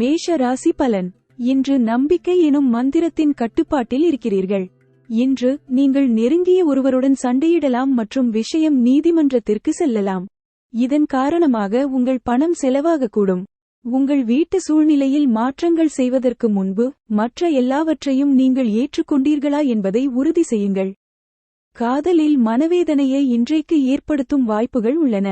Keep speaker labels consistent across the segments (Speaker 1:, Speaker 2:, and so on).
Speaker 1: மேஷ ராசி பலன். இன்று நம்பிக்கை எனும் மந்திரத்தின் கட்டுப்பாட்டில் இருக்கிறீர்கள். இன்று நீங்கள் நெருங்கிய ஒருவருடன் சண்டையிடலாம் மற்றும் விஷயம் நீதிமன்றத்திற்கு செல்லலாம். இதன் காரணமாக உங்கள் பணம் செலவாகக்கூடும். உங்கள் வீட்டு சூழ்நிலையில் மாற்றங்கள் செய்வதற்கு முன்பு மற்ற எல்லாவற்றையும் நீங்கள் ஏற்றுக்கொண்டீர்களா என்பதை உறுதி செய்யுங்கள். காதலில் மனவேதனையை இன்றைக்கு ஏற்படுத்தும் வாய்ப்புகள் உள்ளன.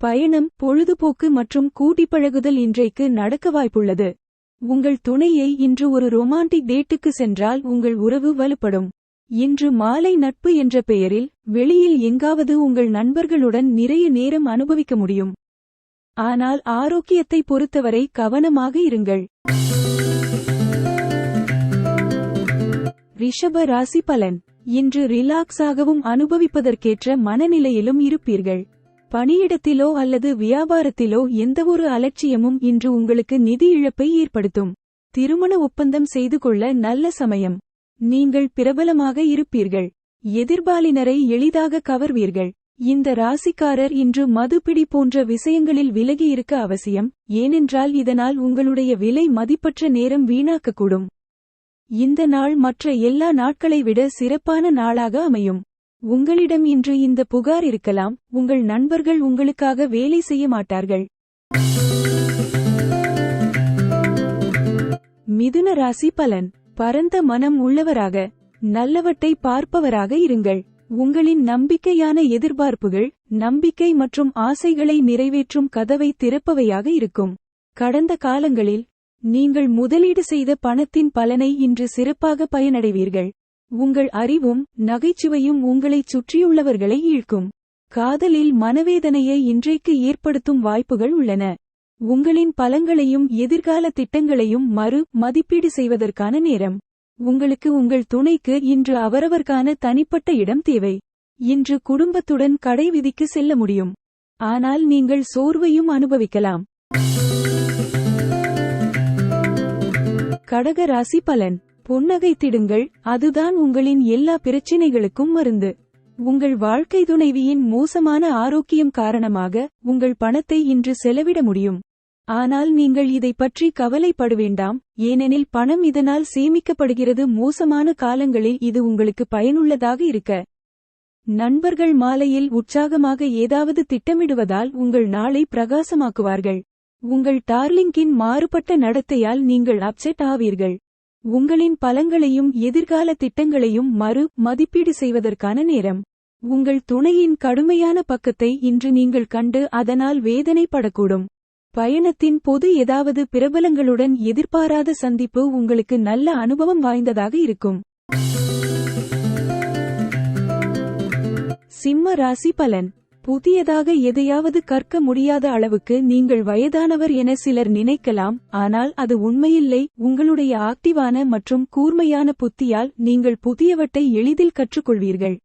Speaker 1: பயணம் பொழுதுபோக்கு மற்றும் கூட்டிப்பழகுதல் இன்றைக்கு நடக்க வாய்ப்புள்ளது. உங்கள் துணையை இன்று ஒரு ரொமான்டிக் டேட்டுக்கு சென்றால் உங்கள் உறவு வலுப்படும். இன்று மாலை நட்பு என்ற பெயரில் வெளியில் எங்காவது உங்கள் நண்பர்களுடன் நிறைய நேரம் அனுபவிக்க முடியும். ஆனால் ஆரோக்கியத்தை பொறுத்தவரை கவனமாக இருங்கள். ரிஷப ராசி பலன். இன்று ரிலாக்ஸாகவும் அனுபவிப்பதற்கேற்ற மனநிலையிலும் இருப்பீர்கள். பணியிடத்திலோ அல்லது வியாபாரத்திலோ எந்தவொரு அலட்சியமும் இன்று உங்களுக்கு நிதி இழப்பை ஏற்படுத்தும். திருமண ஒப்பந்தம் செய்து கொள்ள நல்ல சமயம். நீங்கள் பிரபலமாக இருப்பீர்கள். எதிர்பாலினரை எளிதாக கவர்வீர்கள். இந்த ராசிக்காரர் இன்று மதுபிடி போன்ற விஷயங்களில் விலகி இருக்க அவசியம் ஏனென்றால் இதனால் உங்களுடைய விலை மதிப்பற்ற நேரம் வீணாக்கக்கூடும். இந்த நாள் மற்ற எல்லா நாட்களை விட சிறப்பான நாளாக அமையும். உங்களிடம் இன்று இந்த புகார் இருக்கலாம். உங்கள் நண்பர்கள் உங்களுக்காக வேலை செய்ய மாட்டார்கள். மிதுன ராசி பலன். பரந்த மனம் உள்ளவராக நல்லவற்றை பார்ப்பவராக இருங்கள். உங்களின் நம்பிக்கையான எதிர்பார்ப்புகள் நம்பிக்கை மற்றும் ஆசைகளை நிறைவேற்றும் கதவை திறப்பவையாக இருக்கும். கடந்த காலங்களில் நீங்கள் முதலீடு செய்த பணத்தின் பலனை இன்று சிறப்பாக பயனடைவீர்கள். உங்கள் அறிவும் நகைச்சுவையும் உங்களைச் சுற்றியுள்ளவர்களை ஈழ்க்கும். காதலில் மனவேதனையை இன்றைக்கு ஏற்படுத்தும் வாய்ப்புகள் உள்ளன. உங்களின் பலங்களையும் எதிர்கால திட்டங்களையும் மறு மதிப்பீடு செய்வதற்கான நேரம். உங்களுக்கு உங்கள் துணைக்கு இன்று அவரவர்கான தனிப்பட்ட இடம் தேவை. இன்று குடும்பத்துடன் கடை விதிக்கு செல்ல முடியும். ஆனால் நீங்கள் சோர்வையும் அனுபவிக்கலாம். கடக ராசி பலன். புன்னகைத்திடுங்கள் அதுதான் உங்களின் எல்லா பிரச்சினைகளுக்கும் மருந்து. உங்கள் வாழ்க்கை துணைவியின் மோசமான ஆரோக்கியம் காரணமாக உங்கள் பணத்தை இன்று செலவிட முடியும். ஆனால் நீங்கள் இதை பற்றி கவலைப்பட வேண்டாம் ஏனெனில் பணம் இதனால் சேமிக்கப்படுகிறது மோசமான காலங்களில் இது உங்களுக்கு பயனுள்ளதாக இருக்க. நண்பர்கள் மாலையில் உற்சாகமாக ஏதாவது திட்டமிடுவதால் உங்கள் நாளை பிரகாசமாக்குவார்கள். உங்கள் டார்லிங்கின் மாறுபட்ட நடத்தையால் நீங்கள் அப்செட் ஆவீர்கள். உங்களின் பலங்களையும் எதிர்கால திட்டங்களையும் மறு மதிப்பீடு செய்வதற்கான நேரம். உங்கள் துணையின் கடுமையான பக்கத்தை இன்று நீங்கள் கண்டு அதனால் வேதனைப்படக்கூடும். பயணத்தின் பொது ஏதாவது பிரபலங்களுடன் எதிர்பாராத சந்திப்பு உங்களுக்கு நல்ல அனுபவம் வாய்ந்ததாக இருக்கும். சிம்ம ராசி பலன். புதியதாக எதையாவது கற்க முடியாத அளவுக்கு நீங்கள் வயதானவர் என சிலர் நினைக்கலாம் ஆனால் அது உண்மையில்லை. உங்களுடைய ஆக்டிவான மற்றும் கூர்மையான புத்தியால் நீங்கள் புதியவற்றை எளிதில் கற்றுக்கொள்வீர்கள்.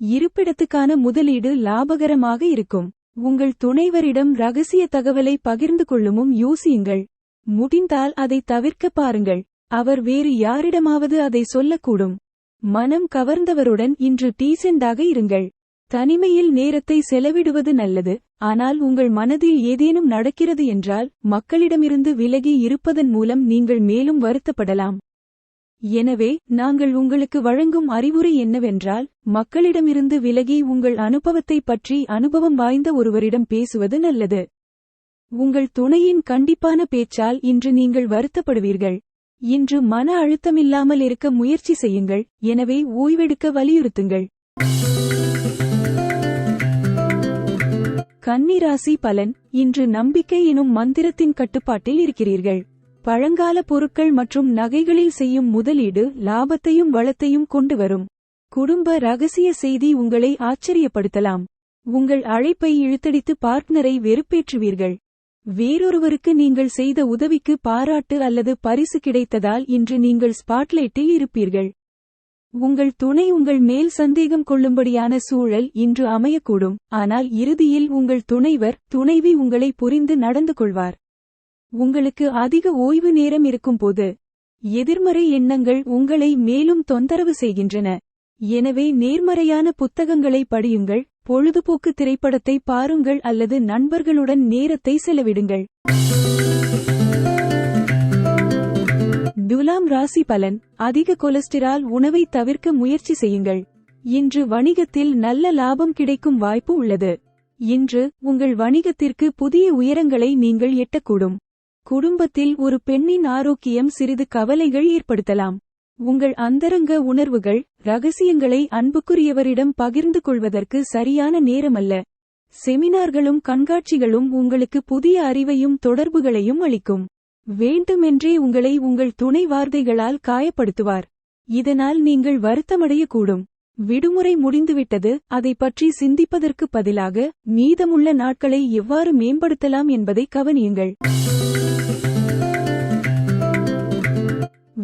Speaker 1: இருப்பிடத்துக்கான முதலீடு லாபகரமாக இருக்கும். உங்கள் துணைவரிடம் ரகசிய தகவலை பகிர்ந்து கொள்ளுமும் யோசியுங்கள். முடிந்தால் அதை தவிர்க்க பாருங்கள். அவர் வேறு யாரிடமாவது அதை சொல்லக்கூடும். மனம் கவர்ந்தவருடன் இன்று டீசெண்டாக இருங்கள். தனிமையில் நேரத்தை செலவிடுவது நல்லது ஆனால் உங்கள் மனதில் ஏதேனும் நடக்கிறது என்றால் மக்களிடமிருந்து விலகி இருப்பதன் மூலம் நீங்கள் மேலும் வருத்தப்படலாம். எனவே நாங்கள் உங்களுக்கு வழங்கும் அறிவுரை என்னவென்றால் மக்களிடமிருந்து விலகி உங்கள் அனுபவத்தை பற்றி அனுபவம் வாய்ந்த ஒருவரிடம் பேசுவது நல்லது. உங்கள் துணையின் கண்டிப்பான பேச்சால் இன்று நீங்கள் வருத்தப்படுவீர்கள். இன்று மன அழுத்தமில்லாமல் இருக்க முயற்சி செய்யுங்கள் எனவே ஓய்வெடுக்க வலியுறுத்துங்கள். கன்னிராசி பலன். இன்று நம்பிக்கை எனும் மந்திரத்தின் கட்டுப்பாட்டில் இருக்கிறீர்கள். பழங்கால பொருட்கள் மற்றும் நகைகளில் செய்யும் முதலீடு லாபத்தையும் வளத்தையும் கொண்டு வரும். குடும்ப ரகசிய செய்தி உங்களை ஆச்சரியப்படுத்தலாம். உங்கள் அழைப்பை இழுத்தடித்து பார்ட்னரை வெறுப்பேற்றுவீர்கள். வேறொருவருக்கு நீங்கள் செய்த உதவிக்கு பாராட்டு அல்லது பரிசு கிடைத்ததால் இன்று நீங்கள் ஸ்பாட்லைட்டில் இருப்பீர்கள். உங்கள் துணை உங்கள் மேல் சந்தேகம் கொள்ளும்படியான சூழல் இன்று அமையக்கூடும். ஆனால் இறுதியில் உங்கள் துணைவர் துணைவி உங்களை புரிந்து நடந்து கொள்வார். உங்களுக்கு அதிக ஓய்வு நேரம் இருக்கும்போது எதிர்மறை எண்ணங்கள் உங்களை மேலும் தொந்தரவு செய்கின்றன. எனவே நேர்மறையான புத்தகங்களை படியுங்கள் பொழுதுபோக்கு திரைப்படத்தை பாருங்கள் அல்லது நண்பர்களுடன் நேரத்தை செலவிடுங்கள். துலாம் ராசி பலன் அதிக கொலஸ்டிரால் உணவை தவிர்க்க முயற்சி செய்யுங்கள். இன்று வணிகத்தில் நல்ல லாபம் கிடைக்கும் வாய்ப்பு உள்ளது. இன்று உங்கள் வணிகத்திற்கு புதிய உயரங்களை நீங்கள் எட்டக்கூடும். குடும்பத்தில் ஒரு பெண்ணின் ஆரோக்கியம் சிறிது கவலைகள் ஏற்படுத்தலாம். உங்கள் அந்தரங்க உணர்வுகள் ரகசியங்களை அன்புக்குரியவரிடம் பகிர்ந்து கொள்வதற்கு சரியான நேரமல்ல. செமினார்களும் கண்காட்சிகளும் உங்களுக்கு புதிய அறிவையும் தொடர்புகளையும் அளிக்கும். வேண்டுமென்றே உங்களை உங்கள் துணை வார்த்தைகளால் காயப்படுத்துவார். இதனால் நீங்கள் வருத்தமடையக்கூடும். விடுமுறை முடிந்துவிட்டது அதை பற்றி சிந்திப்பதற்கு பதிலாக மீதமுள்ள நாட்களை எவ்வாறு மேம்படுத்தலாம் என்பதை கவனியுங்கள்.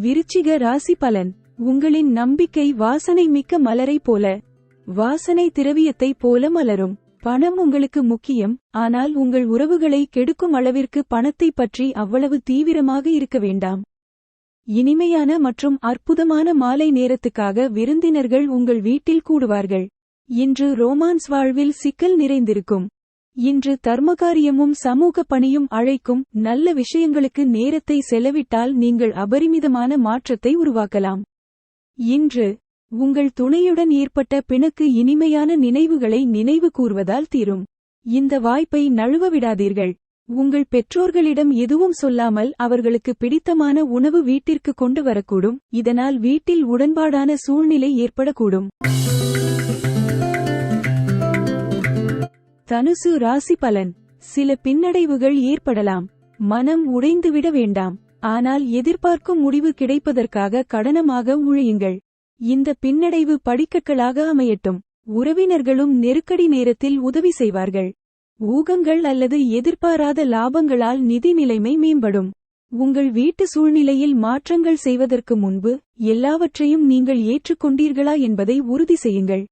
Speaker 1: விருச்சிக ராசி பலன். உங்களின் நம்பிக்கை வாசனை மிக்க மலரை போல. வாசனை திரவியத்தை போல மலரும். பணம் உங்களுக்கு முக்கியம் ஆனால் உங்கள் உறவுகளை கெடுக்கும் அளவிற்கு பணத்தை பற்றி அவ்வளவு தீவிரமாக இருக்க வேண்டாம். இனிமையான மற்றும் அற்புதமான மாலை நேரத்துக்காக விருந்தினர்கள் உங்கள் வீட்டில் கூடுவார்கள். இன்று ரோமான்ஸ் வாழ்வில் சிக்கல் நிறைந்திருக்கும். இன்று தர்மகாரியமும் சமூக பணியும் அழைக்கும் நல்ல விஷயங்களுக்கு நேரத்தை செலவிட்டால் நீங்கள் அபரிமிதமான மாற்றத்தை உருவாக்கலாம். இன்று உங்கள் துணையுடன் ஏற்பட்ட பிணக்கு இனிமையான நினைவுகளை நினைவு கூர்வதால் தீரும். இந்த வாய்ப்பை நழுவ விடாதீர்கள். உங்கள் பெற்றோர்களிடம் எதுவும் சொல்லாமல் அவர்களுக்கு பிடித்தமான உணவு வீட்டிற்கு கொண்டு வரக்கூடும். இதனால் வீட்டில் உடன்பாடான சூழ்நிலை ஏற்படக்கூடும். தனுசு ராசி பலன். சில பின்னடைவுகள் ஏற்படலாம். மனம் உடைந்துவிட வேண்டாம். ஆனால் எதிர்பார்க்கும் முடிவு கிடைப்பதற்காக கடனமாக உழையுங்கள். இந்த பின்னடைவு படிக்கற்களாக அமையட்டும். உறவினர்களும் நெருக்கடி நேரத்தில் உதவி செய்வார்கள். ஊகங்கள் அல்லது எதிர்பாராத லாபங்களால் நிதி நிலைமை மேம்படும். உங்கள் வீட்டு சூழ்நிலையில் மாற்றங்கள் செய்வதற்கு முன்பு எல்லாவற்றையும் நீங்கள் ஏற்றுக்கொண்டீர்களா என்பதை உறுதி செய்யுங்கள்.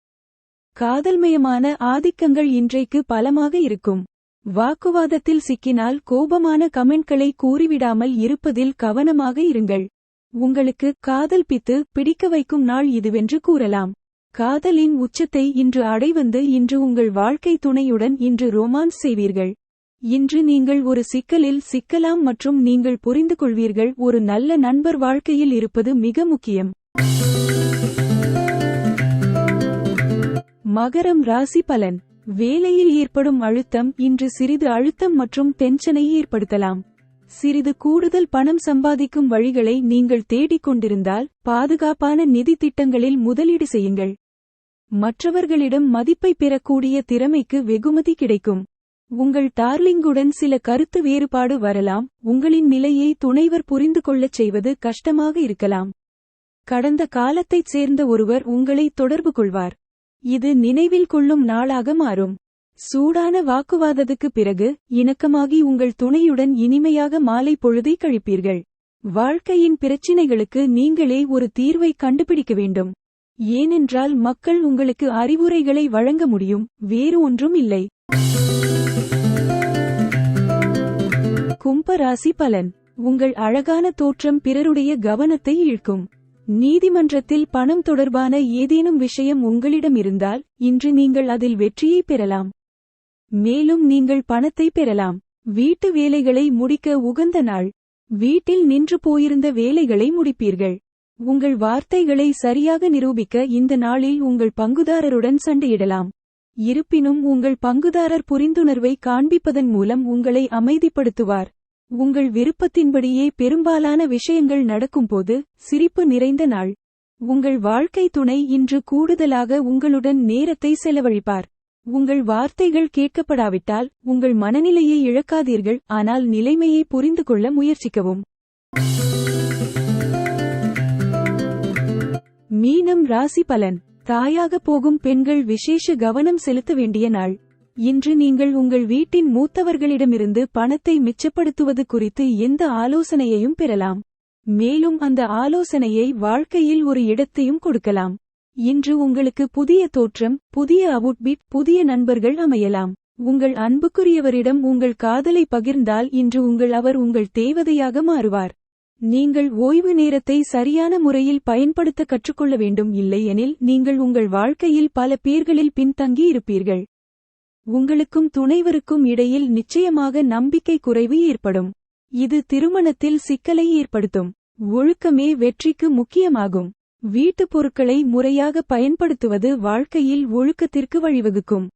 Speaker 1: காதல்மயமான ஆதிக்கங்கள் இன்றைக்கு பலமாக இருக்கும். வாக்குவாதத்தில் சிக்கினால் கோபமான கமெண்ட்களை கூறிவிடாமல் இருப்பதில் கவனமாக இருங்கள். உங்களுக்கு காதல் பித்து பிடிக்க வைக்கும் நாள் இதுவென்று கூறலாம். காதலின் உச்சத்தை இன்று அடைவந்து இன்று உங்கள் வாழ்க்கை துணையுடன் இன்று ரொமான்ஸ் செய்வீர்கள். இன்று நீங்கள் ஒரு சிக்கலில் சிக்கலாம் மற்றும் நீங்கள் புரிந்து கொள்வீர்கள் ஒரு நல்ல நண்பர் வாழ்க்கையில் இருப்பது மிக முக்கியம். மகரம் ராசி பலன். வேலையில் ஏற்படும் அழுத்தம் இன்று சிறிது அழுத்தம் மற்றும் டென்ஷனை ஏற்படுத்தலாம். சிறிது கூடுதல் பணம் சம்பாதிக்கும் வழிகளை நீங்கள் தேடிக் கொண்டிருந்தால் பாதுகாப்பான நிதி திட்டங்களில் முதலீடு செய்யுங்கள். மற்றவர்களிடம் மதிப்பை பெறக்கூடிய திறமைக்கு வெகுமதி கிடைக்கும். உங்கள் டார்லிங்குடன் சில கருத்து வேறுபாடு வரலாம். உங்களின் நிலையை துணைவர் புரிந்து கொள்ளச் செய்வது கஷ்டமாக இருக்கலாம். கடந்த காலத்தைச் சேர்ந்த ஒருவர் உங்களை தொடர்பு கொள்வார். இது நினைவில் கொள்ளும் நாளாக மாறும். சூடான வாக்குவாதத்துக்கு பிறகு இணக்கமாகி உங்கள் துணையுடன் இனிமையாக மாலை பொழுதை கழிப்பீர்கள். வாழ்க்கையின் பிரச்சினைகளுக்கு நீங்களே ஒரு தீர்வை கண்டுபிடிக்க வேண்டும். ஏனென்றால் மக்கள் உங்களுக்கு அறிவுரைகளை வழங்க முடியும் வேறு ஒன்றும் இல்லை. கும்பராசி பலன். உங்கள் அழகான தோற்றம் பிறருடைய கவனத்தை இழுக்கும் நீதிமன்றத்தில் பணம் தொடர்பான ஏதேனும் விஷயம் உங்களிடம் இருந்தால் இன்று நீங்கள் அதில் வெற்றியை பெறலாம். மேலும் நீங்கள் பணத்தை பெறலாம். வீட்டு வேலைகளை முடிக்க உகந்த நாள். வீட்டில் நின்று போயிருந்த வேலைகளை முடிப்பீர்கள். உங்கள் வார்த்தைகளை சரியாக நிரூபிக்க இந்த நாளில் உங்கள் பங்குதாரருடன் சண்டையிடலாம். இருப்பினும் உங்கள் பங்குதாரர் புரிந்துணர்வை காண்பிப்பதன் மூலம் உங்களை அமைதிப்படுத்துவார். உங்கள் விருப்பத்தின்படியே பெரும்பாலான விஷயங்கள் நடக்கும்போது சிரிப்பு நிறைந்த நாள். உங்கள் வாழ்க்கை துணை இன்று கூடுதலாக உங்களுடன் நேரத்தை செலவழிப்பார். உங்கள் வார்த்தைகள் கேட்கப்படாவிட்டால் உங்கள் மனநிலையை இழக்காதீர்கள் ஆனால் நிலைமையை புரிந்து கொள்ள முயற்சிக்கவும். மீனம் ராசி பலன். தாயாக போகும் பெண்கள் விசேஷ கவனம் செலுத்த வேண்டிய நாள். இன்று நீங்கள் உங்கள் வீட்டின் மூத்தவர்களிடமிருந்து பணத்தை மிச்சப்படுத்துவது குறித்து எந்த ஆலோசனையையும் பெறலாம். மேலும் அந்த ஆலோசனையை வாழ்க்கையில் ஒரு இடத்தையும் கொடுக்கலாம். இன்று உங்களுக்கு புதிய தோற்றம் புதிய அவுட்பிட் புதிய நண்பர்கள் அமையலாம். உங்கள் அன்புக்குரியவரிடம் உங்கள் காதலை பகிர்ந்தால் இன்று உங்கள் அவர் உங்கள் தேவதையாக மாறுவார். நீங்கள் ஓய்வு நேரத்தை சரியான முறையில் பயன்படுத்த கற்றுக்கொள்ள வேண்டும். இல்லையெனில் நீங்கள் உங்கள் வாழ்க்கையில் பல பேர்களில் பின்தங்கி இருப்பீர்கள். உங்களுக்கும் துணைவருக்கும் இடையில் நிச்சயமாக நம்பிக்கை குறைவு ஏற்படும். இது திருமணத்தில் சிக்கலை ஏற்படுத்தும். ஒழுக்கமே வெற்றிக்கு முக்கியமாகும். வீட்டுப் பொருட்களை முறையாக பயன்படுத்துவது வாழ்க்கையில் ஒழுக்கத்திற்கு வழிவகுக்கும்.